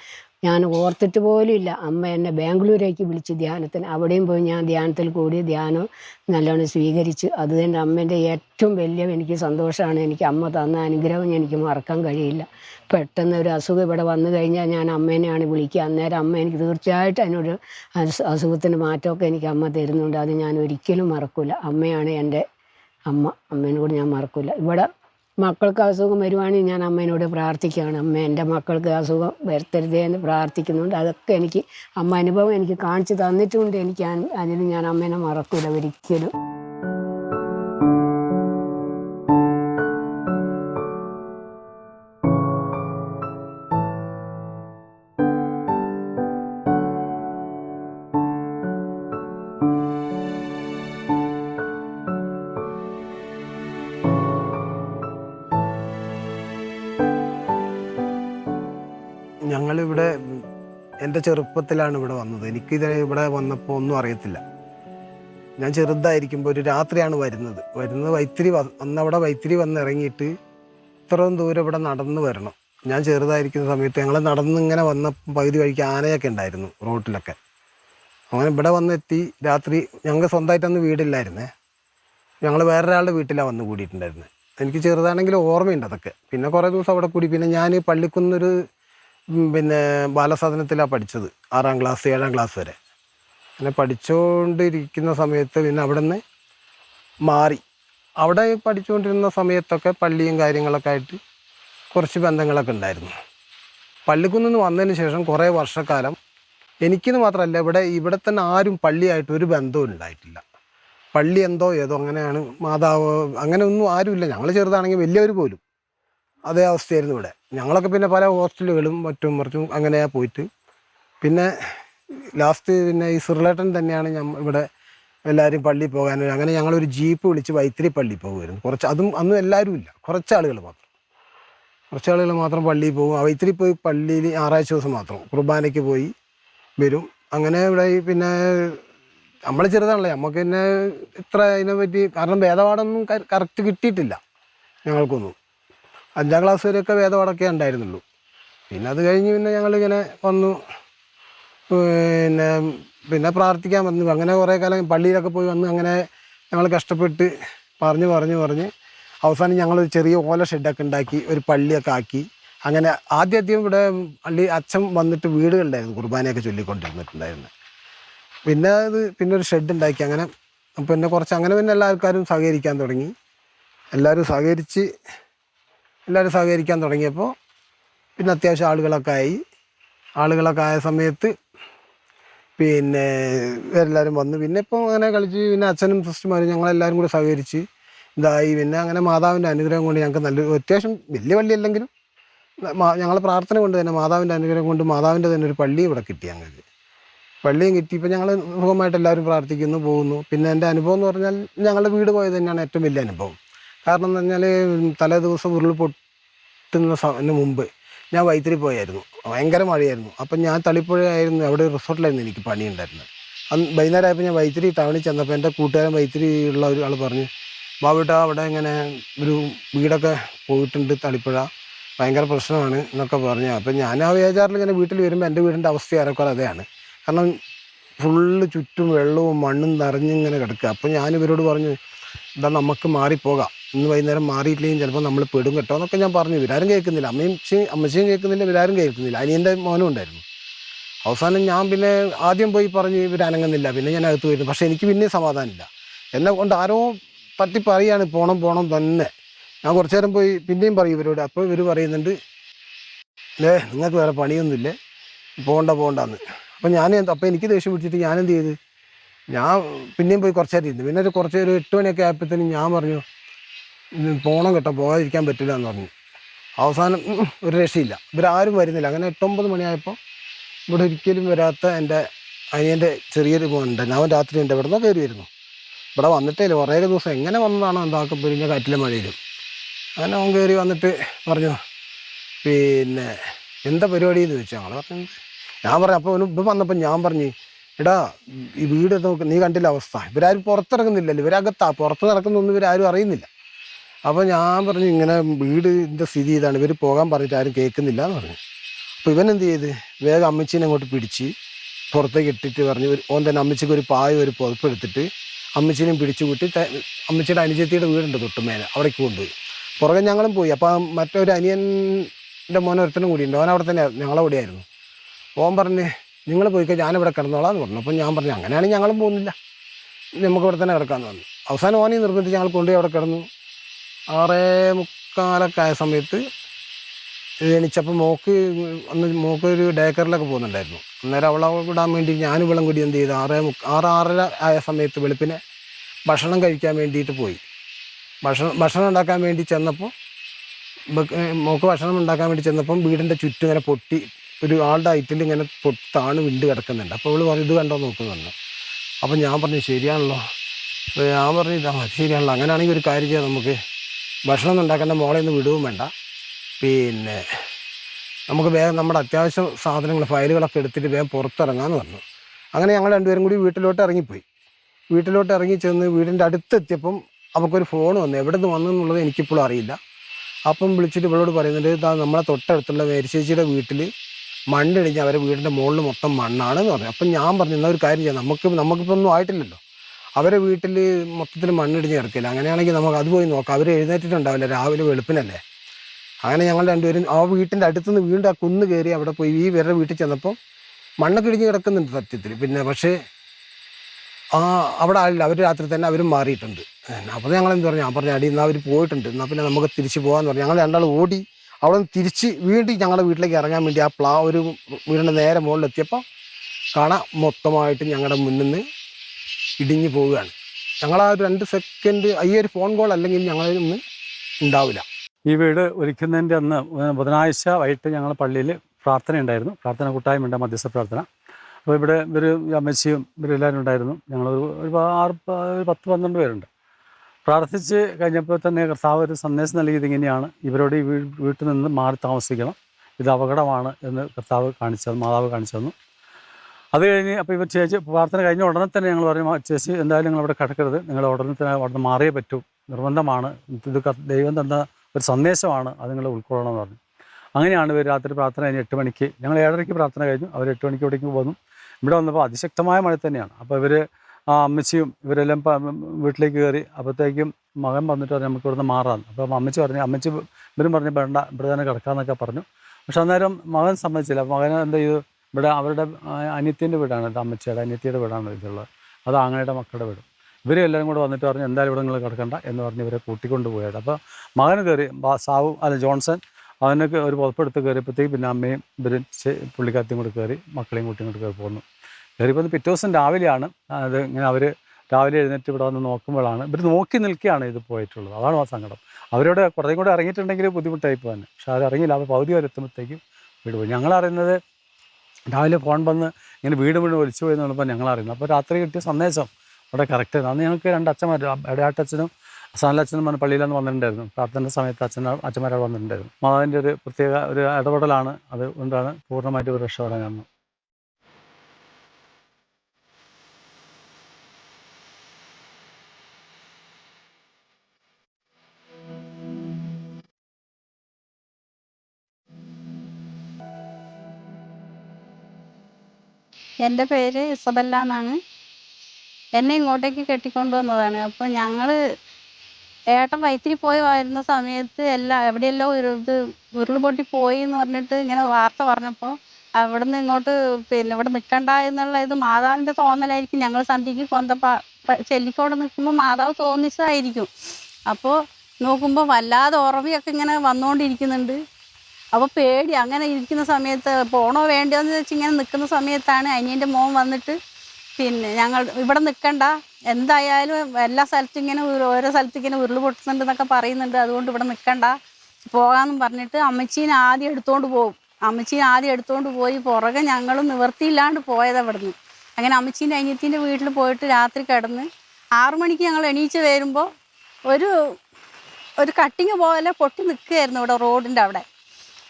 ഞാൻ ഓർത്തിട്ട് പോലും ഇല്ല. അമ്മ എന്നെ ബാംഗ്ലൂരേക്ക് വിളിച്ച് ധ്യാനത്തിന്. അവിടെയും പോയി ഞാൻ ധ്യാനത്തിൽ കൂടി ധ്യാനം നല്ലോണം സ്വീകരിച്ച് അത് തന്നെ അമ്മേന്റെ ഏറ്റവും വലിയ എനിക്ക് സന്തോഷമാണ്. എനിക്ക് അമ്മ തന്ന അനുഗ്രഹം എനിക്ക് മറക്കാൻ കഴിയില്ല. പെട്ടെന്ന് ഒരു അസുഖം ഇവിടെ വന്നു കഴിഞ്ഞാൽ ഞാൻ അമ്മേനെയാണ് വിളിക്കുക. അന്നേരം അമ്മ എനിക്ക് തീർച്ചയായിട്ടും അതിനൊരു അസു- അസുഖത്തിന് മാറ്റമൊക്കെ എനിക്ക് അമ്മ തരുന്നുണ്ട്. അത് ഞാൻ ഒരിക്കലും മറക്കില്ല അമ്മയാണ് എന്റെ അമ്മ. അമ്മേനോട് ഞാൻ മറക്കില്ല ഇവിടെ മക്കൾക്ക് അസുഖം വരുവാണെങ്കിൽ ഞാൻ അമ്മേനോട് പ്രാർത്ഥിക്കുകയാണ്. അമ്മ എന്റെ മക്കൾക്ക് അസുഖം വരുത്തരുതേ എന്ന് പ്രാർത്ഥിക്കുന്നുണ്ട്. അതൊക്കെ എനിക്ക് അമ്മ അനുഭവം എനിക്ക് കാണിച്ചു തന്നിട്ടുണ്ട്. എനിക്ക് അതിന് ഞാൻ അമ്മേനെ മറക്കൂല ഒരിക്കലും. എന്റെ ചെറുപ്പത്തിലാണ് ഇവിടെ വന്നത്. എനിക്കിത് ഇവിടെ വന്നപ്പോൾ ഒന്നും അറിയത്തില്ല. ഞാൻ ചെറുതായിരിക്കുമ്പോൾ ഒരു രാത്രിയാണ് വരുന്നത്. വരുന്നത് വൈത്തിരി വന്നവിടെ വൈത്തിരി വന്ന് ഇറങ്ങിയിട്ട് ഇത്രയും ദൂരം ഇവിടെ നടന്ന് വരണം. ഞാൻ ചെറുതായിരിക്കുന്ന സമയത്ത് ഞങ്ങൾ നടന്ന് ഇങ്ങനെ വന്ന പകുതി വഴിക്ക് ആനയൊക്കെ ഉണ്ടായിരുന്നു റോട്ടിലൊക്കെ. അങ്ങനെ ഇവിടെ വന്നെത്തി രാത്രി ഞങ്ങൾ സ്വന്തമായിട്ടൊന്നും വീടില്ലായിരുന്നേ. ഞങ്ങൾ വേറൊരാളുടെ വീട്ടിലാണ് വന്ന് കൂടിയിട്ടുണ്ടായിരുന്നത്. എനിക്ക് ചെറുതാണെങ്കിൽ ഓർമ്മയുണ്ട് അതൊക്കെ. പിന്നെ കുറേ ദിവസം അവിടെ കൂടി. പിന്നെ ഞാൻ പള്ളിക്കുന്നൊരു പിന്നെ ബാലസാധനത്തിലാണ് പഠിച്ചത് ആറാം ക്ലാസ് ഏഴാം ക്ലാസ് വരെ. അങ്ങനെ പഠിച്ചുകൊണ്ടിരിക്കുന്ന സമയത്ത് പിന്നെ അവിടെ നിന്ന് മാറി. അവിടെ പഠിച്ചുകൊണ്ടിരുന്ന സമയത്തൊക്കെ പള്ളിയും കാര്യങ്ങളൊക്കെ ആയിട്ട് കുറച്ച് ബന്ധങ്ങളൊക്കെ ഉണ്ടായിരുന്നു. പള്ളിക്കുന്നിന്ന് വന്നതിന് ശേഷം കുറേ വർഷക്കാലം എനിക്കെന്ന് മാത്രമല്ല ഇവിടെ ഇവിടെ തന്നെ ആരും പള്ളിയായിട്ട് ഒരു ബന്ധവും ഉണ്ടായിട്ടില്ല. പള്ളി എന്തോ ഏതോ അങ്ങനെയാണ് മാതാവ് അങ്ങനെ ഒന്നും ആരുമില്ല. ഞങ്ങൾ ചെറുതാണെങ്കിൽ വലിയവർ പോലും. അതേ അവസ്ഥയായിരുന്നു ഇവിടെ. ഞങ്ങളൊക്കെ പിന്നെ പല ഹോസ്റ്റലുകളും മറ്റും മറിച്ചും അങ്ങനെ പോയിട്ട്. പിന്നെ ലാസ്റ്റ് പിന്നെ ഈ സിർലേട്ടൻ തന്നെയാണ് ഞാൻ ഇവിടെ എല്ലാവരും പള്ളിയിൽ പോകാനും അങ്ങനെ ഞങ്ങളൊരു ജീപ്പ് വിളിച്ച് വൈത്തിരി പള്ളിയിൽ പോകുമായിരുന്നു. കുറച്ച് അതും അന്നും എല്ലാവരും ഇല്ല. കുറച്ച് ആളുകൾ മാത്രം. കുറച്ച് ആളുകൾ മാത്രം പള്ളിയിൽ പോകും. വൈത്തിരി പോയി പള്ളിയിൽ ഞായറാഴ്ച ദിവസം മാത്രം കുർബാനയ്ക്ക് പോയി വരും. അങ്ങനെ ഇവിടെ പിന്നെ നമ്മൾ ചെറുതാണല്ലേ. നമുക്ക് പിന്നെ ഇത്ര അതിനെ പറ്റി കാരണം ഭേദപാടൊന്നും കറക്റ്റ് കിട്ടിയിട്ടില്ല ഞങ്ങൾക്കൊന്നും. അഞ്ചാം ക്ലാസ് വരെയൊക്കെ വേദപാഠമൊക്കെ ഉണ്ടായിരുന്നുള്ളൂ. പിന്നെ അത് കഴിഞ്ഞ് പിന്നെ ഞങ്ങളിങ്ങനെ വന്നു. പിന്നെ പിന്നെ പ്രാർത്ഥിക്കാൻ വന്നു. അങ്ങനെ കുറേ കാലം പള്ളിയിലൊക്കെ പോയി വന്ന് അങ്ങനെ ഞങ്ങൾ കഷ്ടപ്പെട്ട് പറഞ്ഞ് പറഞ്ഞ് പറഞ്ഞ് അവസാനം ഞങ്ങളൊരു ചെറിയ ഓല ഷെഡൊക്കെ ഉണ്ടാക്കി ഒരു പള്ളിയൊക്കെ ആക്കി. അങ്ങനെ ആദ്യം ഇവിടെ പള്ളി അച്ഛൻ വന്നിട്ട് വീടുകളിലായിരുന്നു കുർബാനയൊക്കെ ചൊല്ലിക്കൊണ്ടിരുന്നിട്ടുണ്ടായിരുന്നു. പിന്നെ അത് പിന്നെ ഒരു ഷെഡ് ഉണ്ടാക്കി. അങ്ങനെ പിന്നെ കുറച്ച് അങ്ങനെ പിന്നെ എല്ലാ ആൾക്കാരും സഹകരിക്കാൻ തുടങ്ങി. എല്ലാവരും സഹകരിച്ച് എല്ലാവരും സഹകരിക്കാൻ തുടങ്ങിയപ്പോൾ പിന്നെ അത്യാവശ്യം ആളുകളൊക്കെ ആയി. ആളുകളൊക്കെ ആയ സമയത്ത് പിന്നെ എല്ലാവരും വന്നു. പിന്നെ ഇപ്പോൾ അങ്ങനെ കളിച്ച് പിന്നെ അച്ഛനും സിസ്റ്റർമാരും ഞങ്ങളെല്ലാവരും കൂടി സഹകരിച്ച് ഇതായി. പിന്നെ അങ്ങനെ മാതാവിന്റെ അനുഗ്രഹം കൊണ്ട് ഞങ്ങൾക്ക് നല്ല അത്യാവശ്യം വലിയ പള്ളിയല്ലെങ്കിലും ഞങ്ങൾ പ്രാർത്ഥന കൊണ്ട് തന്നെ മാതാവിന്റെ അനുഗ്രഹം കൊണ്ട് മാതാവിന്റെ തന്നെ ഒരു പള്ളി ഇവിടെ കിട്ടി ഞങ്ങൾക്ക്. പള്ളിയും കിട്ടി. ഇപ്പം ഞങ്ങൾ സുഖമായിട്ട് എല്ലാവരും പ്രാർത്ഥിക്കുന്നു പോകുന്നു. പിന്നെ എന്റെ അനുഭവം എന്ന് പറഞ്ഞാൽ ഞങ്ങളുടെ വീട് പോയത് തന്നെയാണ് ഏറ്റവും വലിയ അനുഭവം. കാരണം എന്ന് പറഞ്ഞാൽ തലേ ദിവസം ഉരുൾ പൊട്ടുന്ന സമയത്തിന് മുമ്പ് ഞാൻ വൈത്തിരി പോയായിരുന്നു. ഭയങ്കര മഴയായിരുന്നു. അപ്പം ഞാൻ തളിപ്പുഴയായിരുന്നു അവിടെ റിസോർട്ടിലായിരുന്നു എനിക്ക് പണിയുണ്ടായിരുന്നത്. അന്ന് വൈകുന്നേരം ആയപ്പോൾ ഞാൻ വൈത്തിരി ടൗണിൽ ചെന്നപ്പോൾ എന്റെ കൂട്ടുകാരൻ വൈത്തിരി ഉള്ള ഒരാൾ പറഞ്ഞു ബാബുട്ട അവിടെ ഇങ്ങനെ ഒരു വീടൊക്കെ പോയിട്ടുണ്ട് തളിപ്പുഴ ഭയങ്കര പ്രശ്നമാണ് എന്നൊക്കെ പറഞ്ഞു. അപ്പം ഞാൻ ആ വേജാറിൽ ഇങ്ങനെ വീട്ടിൽ വരുമ്പോൾ എന്റെ വീടിന്റെ അവസ്ഥ ഏറെക്കുറെ അതെയാണ് കാരണം ഫുള്ള് ചുറ്റും വെള്ളവും മണ്ണും നിറഞ്ഞിങ്ങനെ കിടക്കുക. അപ്പോൾ ഞാൻ ഇവരോട് പറഞ്ഞു ഇതാ നമുക്ക് മാറിപ്പോകാം. ഇന്ന് വൈകുന്നേരം മാറിയിട്ടില്ലെങ്കിൽ ചിലപ്പോൾ നമ്മൾ പെടും കേട്ടോ എന്നൊക്കെ ഞാൻ പറഞ്ഞു. ഇവരാരും കേൾക്കുന്നില്ല. അമ്മയും അമ്മച്ചയും കേൾക്കുന്നില്ല ഇവരാരും കേൾക്കുന്നില്ല. അനിയന്റെ മോനും ഉണ്ടായിരുന്നു. അവസാനം ഞാൻ പിന്നെ ആദ്യം പോയി പറഞ്ഞ് ഇവരനങ്ങുന്നില്ല പിന്നെ ഞാൻ അകത്ത് വരുന്നു പക്ഷേ എനിക്ക് പിന്നെയും സമാധാനമില്ല. എന്നെ കൊണ്ട് ആരോ പറ്റി പറയാണ് പോണം പോണം തന്നെ. ഞാൻ കുറച്ചു നേരം പോയി പിന്നെയും പറയും ഇവരോട്. അപ്പോൾ ഇവർ പറയുന്നുണ്ട് ഏ നിങ്ങൾക്ക് വേറെ പണിയൊന്നുമില്ലേ. പോകണ്ട പോകണ്ടെന്ന് അപ്പോൾ ഞാൻ അപ്പോൾ എനിക്ക് ദേഷ്യം പിടിച്ചിട്ട് ഞാൻ ചെയ്ത്? ഞാൻ പിന്നെയും പോയി കുറച്ചേരം ഇരുന്നു. പിന്നെ ഒരു കുറച്ച് ഒരു എട്ട് മണിയൊക്കെ ആയപ്പോഴത്തേനും ഞാൻ പറഞ്ഞു "ഉം, പോണം കേട്ടോ പോകാതിരിക്കാൻ പറ്റില്ല എന്ന് പറഞ്ഞു. അവസാനം ഒരു രക്ഷയില്ല. ഇവരാരും വരുന്നില്ല. അങ്ങനെ എട്ടൊമ്പത് മണിയായപ്പോൾ ഇവിടെ ഒരിക്കലും വരാത്ത എന്റെ അനിയന്റെ ചെറിയൊരു മോനുണ്ട്. അവൻ രാത്രി എന്റെ ഇവിടെ നിന്ന് കയറി വരുന്നു. ഇവിടെ വന്നിട്ടില്ല കുറേ ദിവസം എങ്ങനെ വന്നതാണോ എന്താക്കും പിന്നെ കാറ്റിലെ മഴയിലും. അങ്ങനെ അവൻ കയറി വന്നിട്ട് പറഞ്ഞു പിന്നെ എന്താ പരിപാടി? എന്ന് ചോദിച്ചു. ഞങ്ങൾ പറഞ്ഞു ഞാൻ പറഞ്ഞു അപ്പോൾ അവന് ഇപ്പം വന്നപ്പോൾ ഞാൻ പറഞ്ഞു എടാ ഈ വീട് നോക്ക് നീ കണ്ടില്ല അവസ്ഥ. ഇവരാരും പുറത്തിറങ്ങുന്നില്ലല്ലോ. ഇവരകത്താ. പുറത്ത് നടക്കുന്നൊന്നും ഇവരാരും അറിയുന്നില്ല. അപ്പോൾ ഞാൻ പറഞ്ഞു ഇങ്ങനെ വീടിന്റെ സ്ഥിതി ഇതാണ്. ഇവർ പോകാൻ പറഞ്ഞിട്ട് ആരും കേൾക്കുന്നില്ല എന്ന് പറഞ്ഞു. അപ്പോൾ ഇവൻ എന്ത് ചെയ്ത്? വേഗം അമ്മച്ചീനെ അങ്ങോട്ട് പിടിച്ച് പുറത്തേക്ക് ഇട്ടിട്ട് പറഞ്ഞു ഓൻ തന്നെ അമ്മച്ചിക്ക് ഒരു പായ ഒരു പുതപ്പ് എടുത്തിട്ട് അമ്മച്ചീനെയും പിടിച്ചു കൂട്ടി അമ്മച്ചിയുടെ അനുജത്തിയുടെ വീടുണ്ട് തൊട്ടുമേലെ അവിടേക്ക് കൊണ്ടുപോയി. പുറകെ ഞങ്ങളും പോയി. അപ്പോൾ മറ്റൊരു അനിയന്റെ മോൻ ഒരുത്തനും കൂടി ഉണ്ട്. ഓൻ അവിടെ തന്നെ ഞങ്ങളവിടെയായിരുന്നു ഓൻ പറഞ്ഞ് നിങ്ങൾ പോയിക്കോ ഞാനിവിടെ കിടന്നോളാം എന്ന് പറഞ്ഞു. അപ്പോൾ ഞാൻ പറഞ്ഞു അങ്ങനെയാണെങ്കിൽ ഞങ്ങളും പോകുന്നില്ല. നമുക്ക് ഇവിടെ തന്നെ കിടക്കാമെന്ന് പറഞ്ഞു. അവസാനം ഓനെ നിർബന്ധിച്ച് ഞങ്ങൾ കൊണ്ടുപോയി അവിടെ കിടന്നു. ആറേ മുക്കാലൊക്കെ ആയ സമയത്ത് എണിച്ചപ്പോൾ മോക്ക് അന്ന് മോക്ക് ഒരു ഡേക്കറിലൊക്കെ പോകുന്നുണ്ടായിരുന്നു. അന്നേരം അവളെ വിടാൻ വേണ്ടി ഞാൻ ഇവളും കൂടി എന്ത് ചെയ്തു. ആറേ മുക്ക ആറ് ആറര ആയ സമയത്ത് വെളുപ്പിനെ ഭക്ഷണം കഴിക്കാൻ വേണ്ടിയിട്ട് പോയി. ഭക്ഷണം ഭക്ഷണം ഉണ്ടാക്കാൻ വേണ്ടി ചെന്നപ്പോൾ മോക്ക് ഭക്ഷണം ഉണ്ടാക്കാൻ വേണ്ടി ചെന്നപ്പം വീടിന്റെ ചുറ്റും ഇങ്ങനെ പൊട്ടി ഒരു ആളുടെ ഐറ്റിൽ ഇങ്ങനെ പൊട്ടി താണ് വിണ്ട് കിടക്കുന്നുണ്ട്. അപ്പോൾ അവൾ പറഞ്ഞു ഇത് കണ്ടോ നോക്കുന്നുണ്ട് അപ്പം ഞാൻ പറഞ്ഞു ശരിയാണല്ലോ. അപ്പോൾ ഞാൻ പറഞ്ഞു ഇതാ ശരിയാണല്ലോ. അങ്ങനെയാണെങ്കിൽ ഒരു കാര്യം ചെയ്യാം നമുക്ക്. ഭക്ഷണം ഒന്നും ഉണ്ടാക്കേണ്ട മോളെ ഒന്നും വിടുകയും വേണ്ട. പിന്നെ നമുക്ക് വേഗം നമ്മുടെ അത്യാവശ്യ സാധനങ്ങൾ ഫയലുകളൊക്കെ എടുത്തിട്ട് വേഗം പുറത്തിറങ്ങാമെന്ന് പറഞ്ഞു. അങ്ങനെ ഞങ്ങൾ രണ്ടുപേരും കൂടി വീട്ടിലോട്ട് ഇറങ്ങിപ്പോയി. വീട്ടിലോട്ട് ഇറങ്ങി ചെന്ന് വീടിന്റെ അടുത്തെത്തിയപ്പം അവൾക്കൊരു ഫോൺ വന്നു. എവിടെ നിന്ന് വന്നു എന്നുള്ളത് എനിക്കിപ്പോഴും അറിയില്ല. അപ്പം വിളിച്ചിട്ട് ഇവളോട് പറയുന്നുണ്ട് നമ്മളെ തൊട്ടടുത്തുള്ള മേരിച്ചേച്ചിയുടെ വീട്ടിൽ മണ്ണിടിഞ്ഞ് അവരെ വീടിന്റെ മുകളിൽ മൊത്തം മണ്ണാണെന്ന് പറഞ്ഞു. അപ്പം ഞാൻ പറഞ്ഞു എന്നാൽ ഒരു കാര്യം ചെയ്യാം. നമുക്ക് നമുക്കിപ്പോൾ ഒന്നും ആയിട്ടില്ലല്ലോ. അവരെ വീട്ടിൽ മൊത്തത്തിൽ മണ്ണിടിഞ്ഞ് കിടക്കില്ല അങ്ങനെയാണെങ്കിൽ നമുക്ക് അത് പോയി നോക്കാം. അവർ എഴുന്നേറ്റിട്ടുണ്ടാവില്ല. രാവിലെ വെളുപ്പിനല്ലേ? അങ്ങനെ ഞങ്ങൾ രണ്ടുപേരും ആ വീട്ടിന്റെ അടുത്തുനിന്ന് വീണ്ടും ആ കുന്ന് കയറി അവിടെ പോയി. ഈ വേറെ വീട്ടിൽ ചെന്നപ്പോൾ മണ്ണൊക്കെ ഇടിഞ്ഞ് കിടക്കുന്നുണ്ട് സത്യത്തിൽ പിന്നെ പക്ഷേ ആ അവിടെ ആളില്ല. അവർ രാത്രി തന്നെ അവരും മാറിയിട്ടുണ്ട്. അപ്പോൾ ഞങ്ങൾ എന്ത് പറഞ്ഞു? ഞാൻ പറഞ്ഞു അടി എന്നാൽ അവർ പോയിട്ടുണ്ട്. എന്നാൽ പിന്നെ നമുക്ക് തിരിച്ച് പോകാമെന്ന് പറഞ്ഞു. ഞങ്ങൾ രണ്ടാൾ ഓടി അവിടെ നിന്ന് തിരിച്ച് വീണ്ടും ഞങ്ങളുടെ വീട്ടിലേക്ക് ഇറങ്ങാൻ വേണ്ടി ആ പ്ലാ ഒരു വീടിന്റെ നേരെ മുകളിലെത്തിയപ്പോൾ കാണാം മൊത്തമായിട്ട് ഞങ്ങളുടെ മുന്നിൽ നിന്ന് ഇടിഞ്ഞു പോവുകയാണ്. ഞങ്ങളാ ഒരു രണ്ട് സെക്കൻഡ് ഈ ഒരു ഫോൺ കോൾ അല്ലെങ്കിൽ ഞങ്ങളിൽ നിന്ന് ഉണ്ടാവില്ല. ഈ വീട് ഒരുക്കുന്നതിന്റെ അന്ന് ബുധനാഴ്ച വൈകിട്ട് ഞങ്ങൾ പള്ളിയിൽ പ്രാർത്ഥന ഉണ്ടായിരുന്നു. പ്രാർത്ഥന കൂട്ടായ്മ ഉണ്ട് മധ്യസ്ഥ പ്രാർത്ഥന. അപ്പോൾ ഇവിടെ ഇവർ അമ്മച്ചിയും ഇവരെല്ലാവരും ഉണ്ടായിരുന്നു. ഞങ്ങൾ ഒരു ആറ് ഒരു പത്ത് പന്ത്രണ്ട് പേരുണ്ട്. പ്രാർത്ഥിച്ച് കഴിഞ്ഞപ്പോൾ തന്നെ കർത്താവ് ഒരു സന്ദേശം നൽകിയത് ഇങ്ങനെയാണ് ഇവരോട് ഈ വീട്ടിൽ നിന്ന് മാറി താമസിക്കണം. ഇത് അപകടമാണ് എന്ന് കർത്താവ് കാണിച്ചത് മാതാവ് കാണിച്ചു തന്നു. അത് കഴിഞ്ഞ് അപ്പോൾ ഇവർ ചേച്ചി പ്രാർത്ഥന കഴിഞ്ഞ ഉടനെ തന്നെ ഞങ്ങൾ പറഞ്ഞു ചേച്ചി എന്തായാലും നിങ്ങൾ അവിടെ കിടക്കരുത്. നിങ്ങൾ ഉടനെ തന്നെ അവിടെ മാറിയേ പറ്റൂ. നിർബന്ധമാണ്. ഇത് ദൈവം തന്ന ഒരു സന്ദേശമാണ്. അത് നിങ്ങൾ ഉൾക്കൊള്ളണം എന്ന് പറഞ്ഞു. അങ്ങനെയാണ് ഇവർ രാത്രി പ്രാർത്ഥന കഴിഞ്ഞ് എട്ട് മണിക്ക് ഞങ്ങൾ ഏഴരയ്ക്ക് പ്രാർത്ഥന കഴിഞ്ഞു. അവർ എട്ട് മണിക്ക് ഇവിടേക്ക് പോന്നു ഇവിടെ വന്നപ്പോൾ അതിശക്തമായ മഴ തന്നെയാണ്. അപ്പോൾ ഇവർ ആ അമ്മച്ചിയും ഇവരെല്ലാം വീട്ടിലേക്ക് കയറി അപ്പോഴത്തേക്കും മകൻ വന്നിട്ട് പറഞ്ഞു നമുക്ക് ഇവിടുന്ന് മാറാം. അപ്പോൾ അമ്മച്ചി പറഞ്ഞു അമ്മച്ചി ഇവരും പറഞ്ഞു വേണ്ട ഇവിടെ തന്നെ കിടക്കാമെന്നൊക്കെ പറഞ്ഞു. പക്ഷെ അന്നേരം മകൻ സമ്മതിച്ചില്ല. മകൻ എന്താ ചെയ്തു? ഇവിടെ അവരുടെ അനിയത്തിന്റെ വീടാണ് ഇത് അമ്മച്ചിയുടെ അനിയത്തിയുടെ വീടാണ് ഇതുള്ളത്. അത് ആങ്ങയുടെ മക്കളുടെ വീടും. ഇവരെ എല്ലാവരും കൂടെ വന്നിട്ട് പറഞ്ഞു എന്തായാലും ഇവിടെ നിങ്ങൾ കിടക്കണ്ട എന്ന് പറഞ്ഞ് ഇവരെ കൂട്ടിക്കൊണ്ട് പോയത് അപ്പോൾ മകന് കയറി സാവു അല്ല ജോൺസൺ അവനൊക്കെ ഒരു പുറപ്പെടുത്ത് കയറിയപ്പോഴത്തേക്ക് പിന്നെ അമ്മയും ഇവരും പുള്ളിക്കാത്തിയും കൂടെ കയറി മക്കളെയും കൂട്ടിയും കൂടെ കയറി പോന്നു. കയറിയപ്പോൾ പിറ്റേ ദിവസം രാവിലെയാണ് അത് ഇങ്ങനെ അവർ രാവിലെ എഴുന്നേറ്റ് ഇവിടെ വന്ന് നോക്കുമ്പോഴാണ് ഇവർ നോക്കി നിൽക്കുകയാണ് ഇത് പോയിട്ടുള്ളത്. അതാണ് ആ സങ്കടം. അവരോട് കുറേ കൂടെ ഇറങ്ങിയിട്ടുണ്ടെങ്കിൽ ബുദ്ധിമുട്ടായി പോകാൻ പക്ഷെ അത് ഇറങ്ങിയില്ല അപ്പോൾ പകുതി വരെ എത്തുമ്പോഴത്തേക്കും വീട് പോയി. ഞങ്ങൾ അറിയുന്നത് രാവിലെ ഫോൺ വന്ന് ഇങ്ങനെ വീട് വീട് ഒലിച്ചു പോയി എന്നുള്ളപ്പോൾ ഞങ്ങൾ അറിയുന്നു അപ്പോൾ രാത്രി കിട്ടിയ സന്ദേശം. അവിടെ കറക്റ്റ് അന്ന് ഞങ്ങൾക്ക് രണ്ട് അച്ഛന്മാർ ഇടയാട്ടച്ഛനും അച്ഛനും പറഞ്ഞ പള്ളിയിലന്ന് വന്നിട്ടുണ്ടായിരുന്നു. പ്രാർത്ഥന സമയത്ത് അച്ഛൻ അച്ഛന്മാരോട് വന്നിട്ടുണ്ടായിരുന്നു. മാതാവിന്റെ ഒരു പ്രത്യേക ഒരു ഇടപെടലാണ്. അത് കൊണ്ടാണ് പൂർണമായിട്ട് ഒരു രക്ഷപ്പെടാൻ കാരണം. എന്റെ പേര് ഇസബല്ല എന്നാണ്. എന്നെ ഇങ്ങോട്ടേക്ക് കെട്ടിക്കൊണ്ടു വന്നതാണ്. അപ്പോൾ ഞങ്ങൾ ഏട്ടൻ വയറ്റിൽ പോയി വരുന്ന സമയത്ത് എല്ലാം എവിടെയെല്ലോ ഒരു ഇത് ഉരുൾപൊട്ടി പോയി എന്ന് പറഞ്ഞിട്ട് ഇങ്ങനെ വാർത്ത പറഞ്ഞപ്പോൾ അവിടുന്ന് ഇങ്ങോട്ട് പിന്നെ ഇവിടെ നിൽക്കണ്ട എന്നുള്ള ഇത് മാതാവിന്റെ തോന്നലായിരിക്കും. ഞങ്ങൾ സന്ധിക്ക് കൊന്ത ചെല്ലിക്കോട് നിൽക്കുമ്പോൾ മാതാവ് തോന്നിച്ചതായിരിക്കും. അപ്പോൾ നോക്കുമ്പോൾ വല്ലാതെ ഉറവിയൊക്കെ ഇങ്ങനെ വന്നുകൊണ്ടിരിക്കുന്നുണ്ട്. അപ്പോൾ പേടി. അങ്ങനെ ഇരിക്കുന്ന സമയത്ത് പോണോ വേണ്ടയോ എന്ന് വെച്ച് ഇങ്ങനെ നിൽക്കുന്ന സമയത്താണ് അനിയന്റെ മോൻ വന്നിട്ട് പിന്നെ ഞങ്ങൾ ഇവിടെ നിൽക്കണ്ട എന്തായാലും എല്ലാ സ്ഥലത്തും ഇങ്ങനെ ഓരോ സ്ഥലത്ത് ഇങ്ങനെ ഉരുൾ പൊട്ടുന്നുണ്ട് എന്നൊക്കെ പറയുന്നുണ്ട്. അതുകൊണ്ട് ഇവിടെ നിൽക്കണ്ട പോകാമെന്നും പറഞ്ഞിട്ട് അമ്മച്ചീനെ ആദ്യം എടുത്തുകൊണ്ട് പോകും അമ്മച്ചീനെ ആദ്യം എടുത്തുകൊണ്ട് പോയി പുറകെ ഞങ്ങളും നിവർത്തിയില്ലാണ്ട് പോയത് അവിടുന്ന് അങ്ങനെ അമ്മച്ചീന്റെ അനിയത്തിന്റെ വീട്ടിൽ പോയിട്ട് രാത്രി കിടന്ന് ആറു മണിക്ക് ഞങ്ങൾ എണീച്ച് വരുമ്പോൾ ഒരു ഒരു കട്ടിങ് പോലെ പൊട്ടി നിൽക്കുകയായിരുന്നു ഇവിടെ റോഡിന്റെ അവിടെ.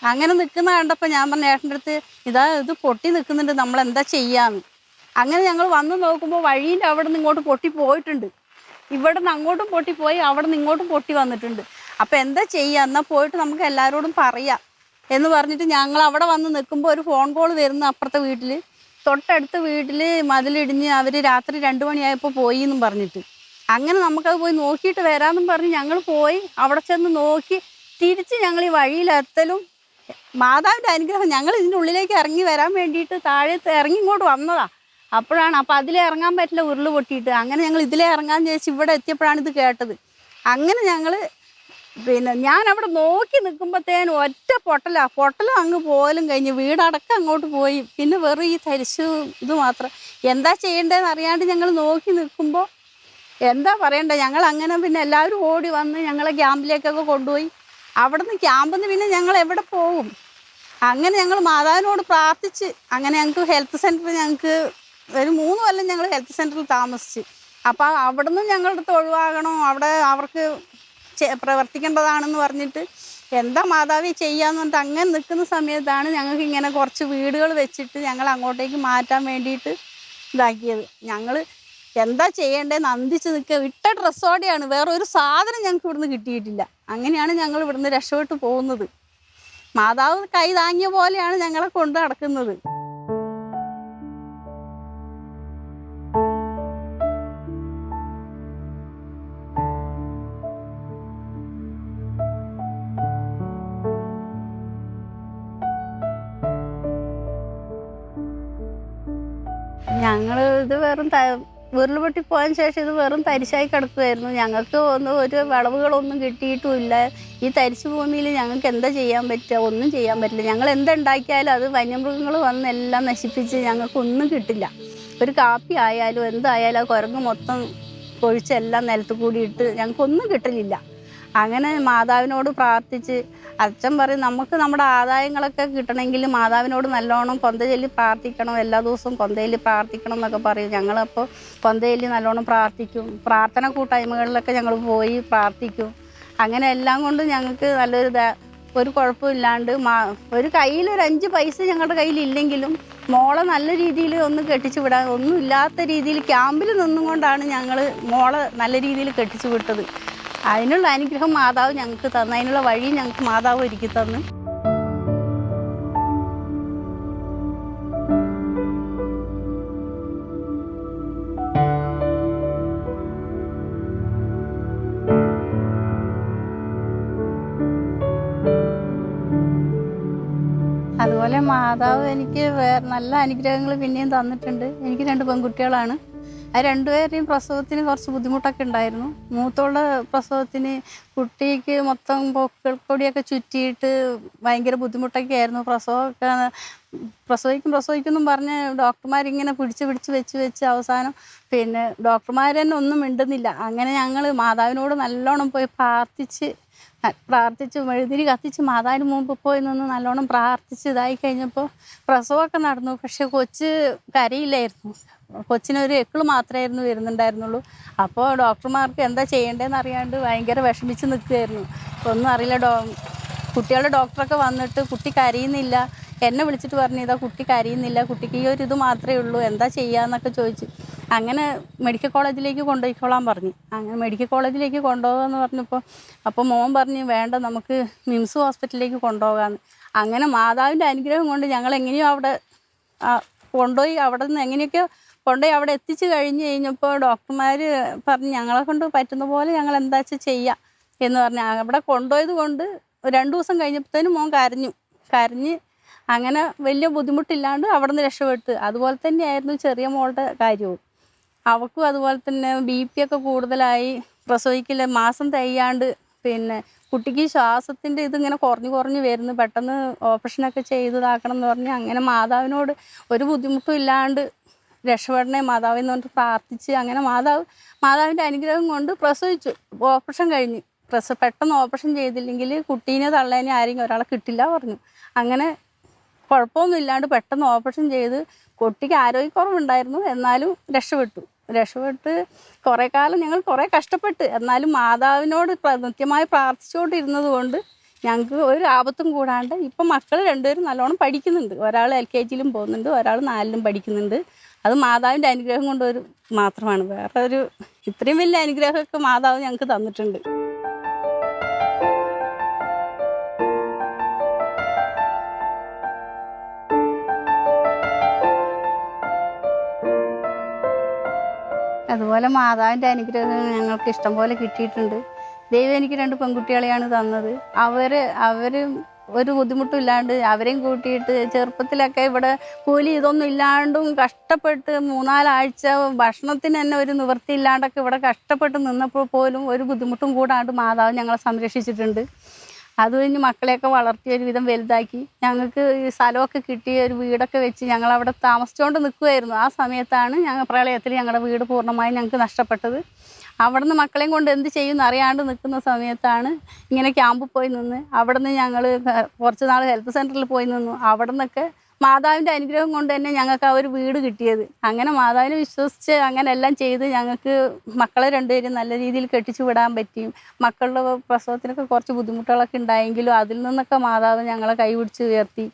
അങ്ങനെ നിൽക്കുന്ന കണ്ടപ്പോൾ ഞാൻ പറഞ്ഞ ഏട്ടന്റെ അടുത്ത് ഇതാ ഇത് പൊട്ടി നിൽക്കുന്നുണ്ട് നമ്മൾ എന്താ ചെയ്യാന്ന്? അങ്ങനെ ഞങ്ങൾ വന്ന് നോക്കുമ്പോൾ വഴീന്റെ അവിടെ നിന്ന് ഇങ്ങോട്ട് പൊട്ടി പോയിട്ടുണ്ട്. ഇവിടെ നിന്ന് അങ്ങോട്ടും പൊട്ടിപ്പോയി അവിടെ നിന്ന് ഇങ്ങോട്ടും പൊട്ടി വന്നിട്ടുണ്ട്. അപ്പോൾ എന്താ ചെയ്യുക എന്നാൽ പോയിട്ട് നമുക്ക് എല്ലാവരോടും പറയാം എന്ന് പറഞ്ഞിട്ട് ഞങ്ങൾ അവിടെ വന്ന് നിൽക്കുമ്പോൾ ഒരു ഫോൺ കോൾ വരുന്നു അപ്പുറത്തെ വീട്ടിൽ തൊട്ടടുത്ത വീട്ടിൽ മതിലിടിഞ്ഞ് അവർ രാത്രി രണ്ട് മണിയായപ്പോൾ പോയി എന്നും പറഞ്ഞിട്ട്. അങ്ങനെ നമുക്കത് പോയി നോക്കിയിട്ട് വരാമെന്നും പറഞ്ഞ് ഞങ്ങൾ പോയി. അവിടെ ചെന്ന് നോക്കി തിരിച്ച് ഞങ്ങൾ ഈ വഴിയിലെത്തലും മാതാവിന്റെ അനുഗ്രഹം ഞങ്ങൾ ഇതിന്റെ ഉള്ളിലേക്ക് ഇറങ്ങി വരാൻ വേണ്ടിയിട്ട് താഴെ ഇറങ്ങി ഇങ്ങോട്ട് വന്നതാ. അപ്പോഴാണ് അപ്പോൾ അതിലേ ഇറങ്ങാൻ പറ്റില്ല ഉരുൾ പൊട്ടിയിട്ട്. അങ്ങനെ ഞങ്ങൾ ഇതിലേ ഇറങ്ങാൻ ചോദിച്ച് ഇവിടെ എത്തിയപ്പോഴാണ് ഇത് കേട്ടത്. അങ്ങനെ ഞങ്ങൾ പിന്നെ ഞാൻ അവിടെ നോക്കി നിൽക്കുമ്പോഴത്തേനും ഒറ്റ പൊട്ടലാ. പൊട്ടലും അങ്ങ് പോലും കഴിഞ്ഞ് വീടടക്കം അങ്ങോട്ട് പോയി. പിന്നെ വെറും ഈ തരിശു ഇത് മാത്രം. എന്താ ചെയ്യേണ്ടതെന്ന് അറിയാണ്ട് ഞങ്ങൾ നോക്കി നിൽക്കുമ്പോൾ എന്താ പറയണ്ടേ? ഞങ്ങൾ അങ്ങനെ പിന്നെ എല്ലാവരും ഓടി വന്ന് ഞങ്ങളെ ക്യാമ്പിലേക്കൊക്കെ കൊണ്ടുപോയി. അവിടുന്ന് ക്യാമ്പിൽ നിന്ന് പിന്നെ ഞങ്ങൾ എവിടെ പോകും അങ്ങനെ ഞങ്ങൾ മാതാവിനോട് പ്രാർത്ഥിച്ച് അങ്ങനെ ഞങ്ങൾക്ക് ഹെൽത്ത് സെന്ററിൽ ഞങ്ങൾക്ക് ഒരു മൂന്ന് കൊല്ലം ഞങ്ങൾ ഹെൽത്ത് സെന്ററിൽ താമസിച്ച്. അപ്പോൾ അവിടുന്ന് ഞങ്ങളുടെ അടുത്ത് ഒഴിവാകണം? അവിടെ അവർക്ക് പ്രവർത്തിക്കേണ്ടതാണെന്ന് പറഞ്ഞിട്ട് എന്താ മാതാവി ചെയ്യാന്ന് പറഞ്ഞിട്ട് അങ്ങനെ നിൽക്കുന്ന സമയത്താണ് ഞങ്ങൾക്ക് ഇങ്ങനെ കുറച്ച് വീടുകൾ വെച്ചിട്ട് ഞങ്ങൾ അങ്ങോട്ടേക്ക് മാറ്റാൻ വേണ്ടിയിട്ട് ഇതാക്കിയത്. ഞങ്ങൾ എന്താ ചെയ്യേണ്ടതെന്ന് അന്തിച്ച് നിൽക്കുക. ഇട്ട ഡ്രസ്സോടെയാണ് വേറെ ഒരു സാധനം ഞങ്ങൾക്ക് ഇവിടുന്ന് കിട്ടിയിട്ടില്ല. അങ്ങനെയാണ് ഞങ്ങൾ ഇവിടുന്ന് രക്ഷപ്പെട്ട് പോകുന്നത്. മാതാവ് കൈ താങ്ങിയ പോലെയാണ് ഞങ്ങളെ കൊണ്ട് നടക്കുന്നത്. ഞങ്ങൾ ഇത് വെറും ഉരുൾപൊട്ടി പോയതിന് ശേഷം ഇത് വെറും തരിശായി കിടക്കുമായിരുന്നു ഞങ്ങൾക്ക് ഒന്നും ഒരു വിളവുകളൊന്നും കിട്ടിയിട്ടുമില്ല. ഈ തരിശു ഭൂമിയിൽ ഞങ്ങൾക്ക് എന്താ ചെയ്യാൻ പറ്റുക? ഒന്നും ചെയ്യാൻ പറ്റില്ല. ഞങ്ങൾ എന്തുണ്ടാക്കിയാലും അത് വന്യമൃഗങ്ങൾ വന്ന് എല്ലാം നശിപ്പിച്ച് ഞങ്ങൾക്കൊന്നും കിട്ടില്ല. ഒരു കാപ്പി ആയാലും എന്തായാലും ആ കുരങ്ങ് മൊത്തം പൊഴിച്ചെല്ലാം നിലത്ത് കൂടി ഇട്ട് ഞങ്ങൾക്കൊന്നും കിട്ടലില്ല. അങ്ങനെ മാതാവിനോട് പ്രാർത്ഥിച്ച് അച്ഛൻ പറയും നമുക്ക് നമ്മുടെ ആദായങ്ങളൊക്കെ കിട്ടണമെങ്കിൽ മാതാവിനോട് നല്ലോണം കൊന്ത പ്രാർത്ഥിക്കണം എല്ലാ ദിവസവും പൊന്തയിൽ പ്രാർത്ഥിക്കണം എന്നൊക്കെ പറയും. ഞങ്ങളപ്പോൾ പൊന്തയിൽ നല്ലോണം പ്രാർത്ഥിക്കും. പ്രാർത്ഥന കൂട്ടായ്മകളിലൊക്കെ ഞങ്ങൾ പോയി പ്രാർത്ഥിക്കും. അങ്ങനെ എല്ലാം കൊണ്ട് ഞങ്ങൾക്ക് നല്ലൊരു ഒരു കുഴപ്പമില്ലാണ്ട് മാ ഒരു കയ്യിൽ ഒരു അഞ്ച് പൈസ ഞങ്ങളുടെ കയ്യിൽ ഇല്ലെങ്കിലും മോളെ നല്ല രീതിയിൽ ഒന്ന് കെട്ടിച്ചു വിടാൻ ഒന്നും ഇല്ലാത്ത രീതിയിൽ ക്യാമ്പിൽ നിന്നുകൊണ്ടാണ് ഞങ്ങൾ മോളെ നല്ല രീതിയിൽ കെട്ടിച്ചു വിട്ടത്. അതിനുള്ള അനുഗ്രഹം മാതാവ് ഞങ്ങൾക്ക് തന്നു. അതിനുള്ള വഴി ഞങ്ങൾക്ക് മാതാവ് ഒരുക്കി തന്ന്. അതുപോലെ മാതാവ് എനിക്ക് നല്ല അനുഗ്രഹങ്ങൾ പിന്നെയും തന്നിട്ടുണ്ട്. എനിക്ക് രണ്ട് പെൺകുട്ടികളാണ്. ആ രണ്ടുപേരെയും പ്രസവത്തിന് കുറച്ച് ബുദ്ധിമുട്ടൊക്കെ ഉണ്ടായിരുന്നു. മൂത്തോളെ പ്രസവത്തിന് കുട്ടിക്ക് മൊത്തം പൊക്കിൾ കൊടിയൊക്കെ ചുറ്റിയിട്ട് ഭയങ്കര ബുദ്ധിമുട്ടൊക്കെ ആയിരുന്നു. പ്രസവമൊക്കെ പ്രസവിക്കും പ്രസവിക്കുമെന്നും പറഞ്ഞ് ഡോക്ടർമാരിങ്ങനെ പിടിച്ച് പിടിച്ച് വെച്ച് വെച്ച് അവസാനം പിന്നെ ഡോക്ടർമാർ തന്നെ ഒന്നും മിണ്ടുന്നില്ല. അങ്ങനെ ഞങ്ങൾ മാതാവിനോട് നല്ലോണം പോയി പ്രാർത്ഥിച്ച് പ്രാർത്ഥിച്ച് മെഴുതിരി കത്തിച്ച് മാതാവിന് മുമ്പ് പോയി നിന്ന് നല്ലോണം പ്രാർത്ഥിച്ച് ഇതായി കഴിഞ്ഞപ്പോൾ പ്രസവമൊക്കെ നടന്നു. പക്ഷെ കൊച്ച് കരയില്ലായിരുന്നു. കൊച്ചിനൊരു എക്കിൾ മാത്രമായിരുന്നു വരുന്നുണ്ടായിരുന്നുള്ളൂ. അപ്പോൾ ഡോക്ടർമാർക്ക് എന്താ ചെയ്യേണ്ടതെന്ന് അറിയാണ്ട് ഭയങ്കര വിഷമിച്ച് നിൽക്കുകയായിരുന്നു ഒന്നും അറിയില്ല. ഡോ കുട്ടികളുടെ ഡോക്ടറൊക്കെ വന്നിട്ട് കുട്ടി കരയുന്നില്ല. എന്നെ വിളിച്ചിട്ട് പറഞ്ഞു ഇതാ കുട്ടി കരയുന്നില്ല. കുട്ടിക്ക് ഈ ഒരു ഇത് മാത്രമേ ഉള്ളൂ. എന്താ ചെയ്യാന്നൊക്കെ ചോദിച്ചു അങ്ങനെ മെഡിക്കൽ കോളേജിലേക്ക് കൊണ്ടുപോയിക്കോളാൻ പറഞ്ഞു. അങ്ങനെ മെഡിക്കൽ കോളേജിലേക്ക് കൊണ്ടുപോകാന്ന് പറഞ്ഞപ്പോൾ അപ്പോൾ മോൻ പറഞ്ഞു വേണ്ട നമുക്ക് മിംസ് ഹോസ്പിറ്റലിലേക്ക് കൊണ്ടുപോകാമെന്ന് അങ്ങനെ മാതാവിന്റെ അനുഗ്രഹം കൊണ്ട് ഞങ്ങൾ എങ്ങനെയോ അവിടെ കൊണ്ടുപോയി. അവിടെ നിന്ന് എങ്ങനെയൊക്കെയോ കൊണ്ടുപോയി അവിടെ എത്തിച്ചു കഴിഞ്ഞ് കഴിഞ്ഞപ്പോൾ ഡോക്ടർമാർ പറഞ്ഞു ഞങ്ങളെ കൊണ്ട് പറ്റുന്ന പോലെ ഞങ്ങൾ എന്താ വെച്ചാൽ ചെയ്യാം എന്ന് പറഞ്ഞു. അവിടെ കൊണ്ടുപോയത് കൊണ്ട് രണ്ട് ദിവസം കഴിഞ്ഞപ്പോഴത്തേനും മോൻ കരഞ്ഞു. കരഞ്ഞ് അങ്ങനെ വലിയ ബുദ്ധിമുട്ടില്ലാണ്ട് അവിടെ നിന്ന് രക്ഷപ്പെട്ട്. അതുപോലെ തന്നെയായിരുന്നു ചെറിയ മോളുടെ കാര്യവും. അവൾക്കും അതുപോലെ തന്നെ ബി പി ഒക്കെ കൂടുതലായി പ്രസവിക്കില്ല മാസം തയ്യാണ്ട് പിന്നെ കുട്ടിക്ക് ശ്വാസത്തിന്റെ ഇതിങ്ങനെ കുറഞ്ഞു കുറഞ്ഞു വരുന്നു. പെട്ടെന്ന് ഓപ്പറേഷനൊക്കെ ചെയ്തതാക്കണം എന്ന് പറഞ്ഞ് അങ്ങനെ മാതാവിനോട് ഒരു ബുദ്ധിമുട്ടും ഇല്ലാണ്ട് രക്ഷപ്പെടണേ മാതാവിൽ നിന്ന് പറഞ്ഞിട്ട് പ്രാർത്ഥിച്ച് അങ്ങനെ മാതാവ് മാതാവിന്റെ അനുഗ്രഹം കൊണ്ട് പ്രസവിച്ചു. ഓപ്പറേഷൻ കഴിഞ്ഞ്. പ്രസ പെട്ടെന്ന് ഓപ്പറേഷൻ ചെയ്തില്ലെങ്കിൽ കുട്ടീനെ തള്ളേനെ ആരെങ്കിലും ഒരാളെ കിട്ടില്ല പറഞ്ഞു. അങ്ങനെ കുഴപ്പമൊന്നും ഇല്ലാണ്ട് പെട്ടെന്ന് ഓപ്പറേഷൻ ചെയ്ത് കുട്ടിക്ക് ആരോഗ്യക്കുറവുണ്ടായിരുന്നു. എന്നാലും രക്ഷപ്പെട്ടു. രക്ഷപ്പെട്ട് കുറേ കാലം ഞങ്ങൾ കുറേ കഷ്ടപ്പെട്ട്. എന്നാലും മാതാവിനോട് നിത്യമായി പ്രാർത്ഥിച്ചുകൊണ്ടിരുന്നത് കൊണ്ട് ഞങ്ങൾക്ക് ഒരു ആപത്തും കൂടാണ്ട് ഇപ്പം മക്കൾ രണ്ടുപേരും നല്ലോണം പഠിക്കുന്നുണ്ട്. ഒരാൾ എൽ കെ ജിയിലും പോകുന്നുണ്ട്. ഒരാൾ നാലിലും പഠിക്കുന്നുണ്ട്. അത് മാതാവിന്റെ അനുഗ്രഹം കൊണ്ടൊരു മാത്രമാണ്. വേറെ ഒരു ഇത്രയും വലിയ അനുഗ്രഹമൊക്കെ മാതാവ് ഞങ്ങൾക്ക് തന്നിട്ടുണ്ട്. അതുപോലെ മാതാവിന്റെ അനുഗ്രഹം ഞങ്ങൾക്ക് ഇഷ്ടം പോലെ കിട്ടിയിട്ടുണ്ട്. ദൈവം എനിക്ക് രണ്ട് പെൺകുട്ടികളെയാണ് തന്നത്. അവർ അവർ ഒരു ബുദ്ധിമുട്ടും ഇല്ലാണ്ട് അവരെയും കൂട്ടിയിട്ട് ചെറുപ്പത്തിലൊക്കെ ഇവിടെ കൂലി ഇതൊന്നും ഇല്ലാണ്ടും കഷ്ടപ്പെട്ട് മൂന്നാലാഴ്ച ഭക്ഷണത്തിന് തന്നെ ഒരു നിവൃത്തി ഇല്ലാണ്ടൊക്കെ ഇവിടെ കഷ്ടപ്പെട്ട് നിന്നപ്പോൾ പോലും ഒരു ബുദ്ധിമുട്ടും കൂടാണ്ട് മാതാവ് ഞങ്ങളെ സംരക്ഷിച്ചിട്ടുണ്ട്. അത് കഴിഞ്ഞ് മക്കളെയൊക്കെ വളർത്തി ഒരു വിധം വലുതാക്കി. ഞങ്ങൾക്ക് സ്ഥലമൊക്കെ കിട്ടി ഒരു വീടൊക്കെ വെച്ച് ഞങ്ങൾ അവിടെ താമസിച്ചുകൊണ്ട് നിൽക്കുമായിരുന്നു ആ സമയത്താണ് ഞങ്ങൾ പ്രളയത്തിൽ ഞങ്ങളുടെ വീട് പൂർണമായും ഞങ്ങൾക്ക് നഷ്ടപ്പെട്ടത്. അവിടെ നിന്ന് മക്കളെയും കൊണ്ട് എന്ത് ചെയ്യുമെന്ന് അറിയാണ്ട് നിൽക്കുന്ന സമയത്താണ് ഇങ്ങനെ ക്യാമ്പിൽ പോയി നിന്ന് അവിടുന്ന് നിന്ന് ഞങ്ങൾ കുറച്ച് നാൾ ഹെൽത്ത് സെന്ററിൽ പോയി നിന്നു. അവിടെ നിന്നൊക്കെ മാതാവിന്റെ അനുഗ്രഹം കൊണ്ട് തന്നെ ഞങ്ങൾക്ക് ആ ഒരു വീട് കിട്ടിയത്. അങ്ങനെ മാതാവിനെ വിശ്വസിച്ച് അങ്ങനെ എല്ലാം ചെയ്ത് ഞങ്ങൾക്ക് മക്കളെ രണ്ടുപേരും നല്ല രീതിയിൽ കെട്ടിച്ചു വിടാൻ പറ്റിയും. മക്കളുടെ പ്രസവത്തിനൊക്കെ കുറച്ച് ബുദ്ധിമുട്ടുകളൊക്കെ ഉണ്ടായെങ്കിലും അതിൽ നിന്നൊക്കെ മാതാവ് ഞങ്ങളെ കൈപിടിച്ച് ഉയർത്തി.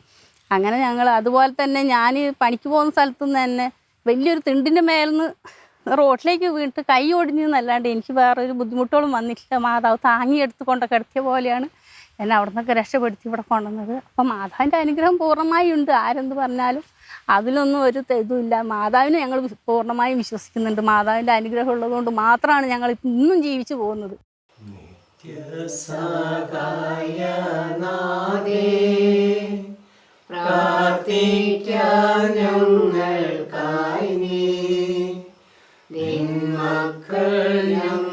അങ്ങനെ ഞങ്ങൾ അതുപോലെ തന്നെ ഞാൻ പണിക്ക് പോകുന്ന സ്ഥലത്തു നിന്ന് തന്നെ വലിയൊരു തിണ്ടിന്റെ മേലിന്ന് റോഡിലേക്ക് വീണിട്ട് കൈ ഒടിഞ്ഞു എന്നല്ലാണ്ട് എനിക്ക് വേറൊരു ബുദ്ധിമുട്ടുകളും വന്നിട്ടില്ല. മാതാവ് താങ്ങിയെടുത്ത് കൊണ്ട് കിടത്തിയ പോലെയാണ് എന്നെ അവിടെ നിന്നൊക്കെ രക്ഷപ്പെടുത്തി ഇവിടെ കൊണ്ടുവന്നത്. അപ്പം മാതാവിന്റെ അനുഗ്രഹം പൂർണമായി ഉണ്ട്. ആരെന്ത് പറഞ്ഞാലും അതിലൊന്നും ഒരു ഇതുമില്ല മാതാവിനെ ഞങ്ങൾ പൂർണമായും വിശ്വസിക്കുന്നുണ്ട്. മാതാവിന്റെ അനുഗ്രഹം ഉള്ളതുകൊണ്ട് മാത്രമാണ് ഞങ്ങൾ ഇന്നും ജീവിച്ചു പോകുന്നത്. നീ